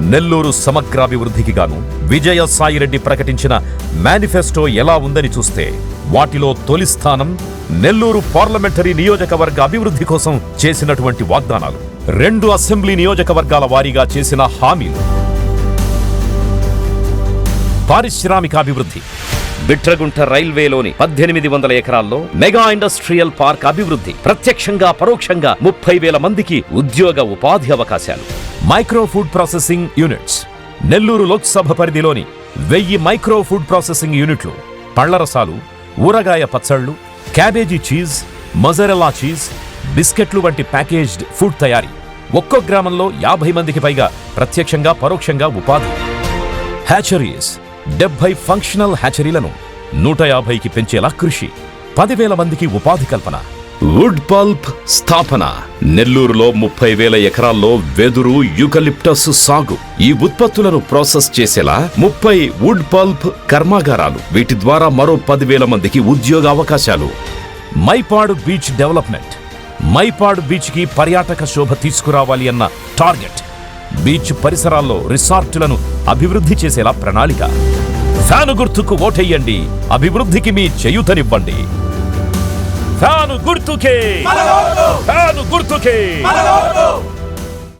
నెల్లూరు సమగ్రాభివృద్ధికి గాను విజయ సాయిరెడ్డి ప్రకటించిన మేనిఫెస్టో ఎలా ఉందని చూస్తే వాటిలో తొలి స్థానం నెల్లూరు పార్లమెంటరీ నియోజకవర్గ అభివృద్ధి కోసం చేసినటువంటి వాగ్దానాలు. రెండు అసెంబ్లీ నియోజకవర్గాల వారీగా చేసిన హామీలు. పారిశ్రామికాభివృద్ధి. బిట్రగుంట రైల్వేలోని పద్దెనిమిది వందల ఎకరాల్లో మెగా ఇండస్ట్రియల్ పార్క్ అభివృద్ధి. ప్రత్యక్షంగా పరోక్షంగా ముప్పై వేల మందికి ఉద్యోగ ఉపాధి అవకాశాలు. Micro food processing units Nellore Lok Sabha పరిధిలోని వెయ్యి మైక్రో ఫుడ్ ప్రాసెసింగ్ యూనిట్లు పళ్ళరసాలు ఊరగాయ పచ్చళ్ళు క్యాబేజీ చీజ్ మజరెల్లా చీజ్ బిస్కెట్లు వంటి ప్యాకేజ్డ్ ఫుడ్ తయారీ. ఒక్కో గ్రామంలో యాభై మందికి పైగా ప్రత్యక్షంగా పరోక్షంగా ఉపాధి. హ్యాచరీస్ డెబ్బై ఫంక్షనల్ హ్యాచరీలను నూట యాభైకి పెంచేలా కృషి. పదివేల మందికి ఉపాధి కల్పన. వుడ్ పల్ప్ స్థాపన. నెల్లూరులో ముప్పై వేల ఎకరాల్లో వెదురు యూకలిప్టస్ సాగు. ఈ ఉత్పత్తులను ప్రాసెస్ చేసేలా ముప్పై వుడ్ పల్ప్ కర్మాగారాలు వీటి ద్వారా మరో పదివేల మందికి ఉద్యోగ అవకాశాలు. Mypadu beach development. మైపాడు బీచ్కి పర్యాటక శోభ తీసుకురావాలి అన్న టార్గెట్. బీచ్ పరిసరాల్లో రిసార్టులను అభివృద్ధి చేసేలా ప్రణాళిక. ఫ్యాను గుర్తుకు ఓటెయ్యండి అభివృద్ధికి మీ చేయూతనివ్వండి. ఫ్యాను గుర్తుకే ఫ్యాను గుర్తుకే